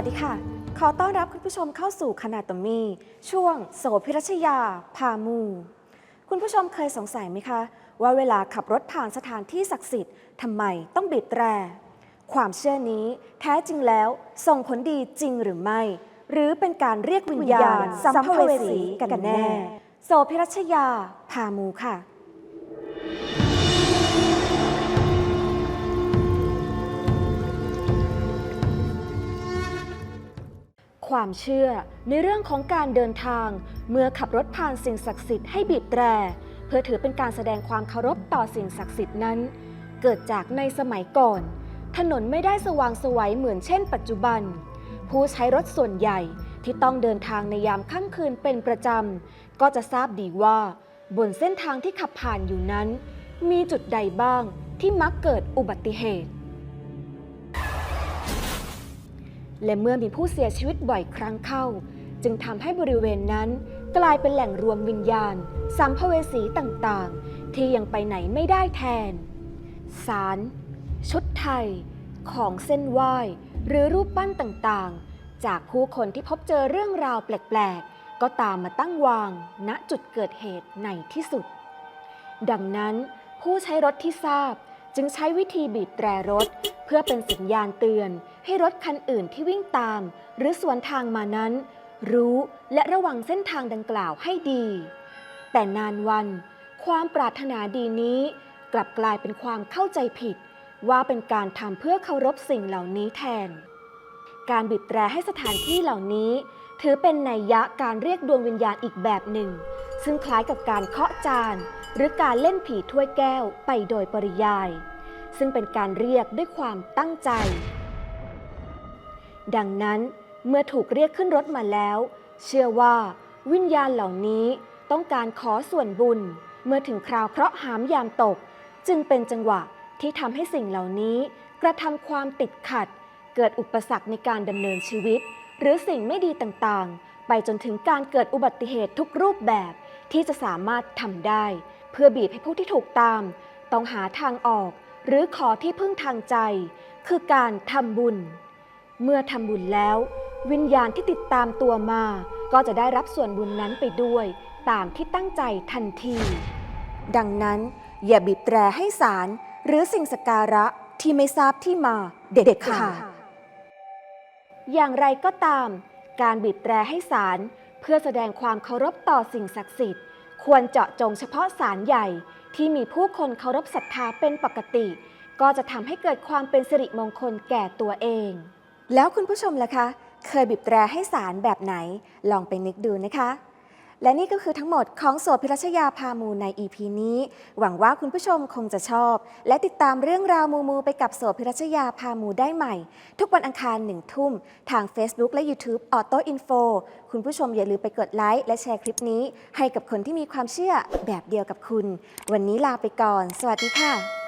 วัสดีค่ะ ขอต้อนรับคุณผู้ชมเข้าสู่คณะตมี ช่วงโสพิรัชยา พามู คุณผู้ชมเคยสงสัยไหมคะ ว่าเวลาขับรถผ่านสถานที่ศักดิ์สิทธิ์ทำไมต้องบีบแตร ความเชื่อนี้แท้จริงแล้วส่งผลดีจริงหรือไม่ หรือเป็นการเรียกวิญญาณสัมภเวสีกันแน่ โสพิรัชยา พามูค่ะ ความเชื่อในเรื่องของการเดินทาง เมื่อขับรถผ่านสิ่งศักดิ์สิทธิ์ให้บีบแตร เพื่อถือเป็นการแสดงความเคารพต่อสิ่งศักดิ์สิทธิ์นั้น เกิดจากในสมัยก่อน ถนนไม่ได้สว่างสวัยเหมือนเช่น ปัจจุบัน ผู้ใช้รถส่วนใหญ่ที่ต้องเดินทางในยามค่ำคืนเป็นประจำก็จะทราบดีว่า บนเส้นทางที่ขับผ่านอยู่นั้น มีจุดใดบ้างที่มักเกิดอุบัติเหตุ และเมื่อมีผู้เสียชีวิตบ่อยครั้งเข้า จึงทำให้บริเวณนั้นกลายเป็นแหล่งรวมวิญญาณสัมภเวสีต่างๆ ที่ยังไปไหนไม่ได้แทน สาร ชุดไทย ของเส้นไหว้ หรือรูปปั้นต่างๆ จากผู้คนที่พบเจอเรื่องราวแปลกๆ ก็ตามมาตั้งวาง ณจุดเกิดเหตุในที่สุด ดังนั้นผู้ใช้รถที่ทราบ จึงใช้วิธีบีบแตรรถ เพื่อเป็นสัญญาณเตือน ให้รถคันอื่นที่วิ่งตาม หรือสวนทางมานั้น รู้และระวังเส้นทางดังกล่าวให้ดี แต่นานวัน ความปรารถนาดีนี้ กลับกลายเป็นความเข้าใจผิด ว่าเป็นการทำเพื่อเคารพสิ่งเหล่านี้แทน การบีบแตรให้สถานที่เหล่านี้ ถือเป็นนัยยะการเรียกดวงวิญญาณอีกแบบหนึ่ง ซึ่งคล้ายกับการเคาะจาน หรือการเล่นผีถ้วยแก้วไปโดยปริยาย ซึ่งเป็นการเรียกด้วยความตั้งใจ ดังนั้นเมื่อถูกเรียกขึ้นรถมาแล้ว เชื่อว่าวิญญาณเหล่านี้ต้องการขอส่วนบุญ เมื่อถึงคราวเคราะห์หามยามตก จึงเป็นจังหวะที่ทำให้สิ่งเหล่านี้กระทำความติดขัด เกิดอุปสรรคในการดำเนินชีวิต หรือสิ่งไม่ดีต่างๆ ไปจนถึงการเกิดอุบัติเหตุทุกรูปแบบที่จะสามารถทำได้ พื่อบีบให้ผู้ที่ถูกตาม ต้องหาทางออก หรือขอที่พึ่งทางใจ คือการทำบุญ เมื่อทำบุญแล้ว วิญญาณที่ติดตามตัวมา ก็จะได้รับส่วนบุญนั้นไปด้วย ตามที่ตั้งใจทันที ดังนั้น อย่าบีบแตรให้สารหรือสิ่งสการะที่ไม่ทราบที่มาเด็ดขาดอย่างไรก็ตาม การบีบแตรให้สารเพื่อแสดงความเคารพต่อสิ่งศักดิ์สิทธิ์ ควรเจาะจงเฉพาะสารใหญ่ที่มีผู้คนเคารพศรัทธาเป็นปกติ ก็จะทำให้เกิดความเป็นสิริมงคลแก่ตัวเอง แล้วคุณผู้ชมล่ะคะ เคยบีบแตรให้สารแบบไหน ลองไปนึกดูนะคะ และนี่ก็คือทั้งหมดของโสดพิรัชยาพามูใน EP นี้ หวังว่าคุณผู้ชมคงจะชอบ และติดตามเรื่องราวมูมูไปกับโสดพิรัชยาพามูได้ใหม่ ทุกวันอังคารหนึ่งทุ่ม ทาง Facebook และ YouTube Auto Info คุณผู้ชมอย่าลืมไปกดไลค์และแชร์คลิปนี้ ให้กับคนที่มีความเชื่อแบบเดียวกับคุณ วันนี้ลาไปก่อน สวัสดีค่ะ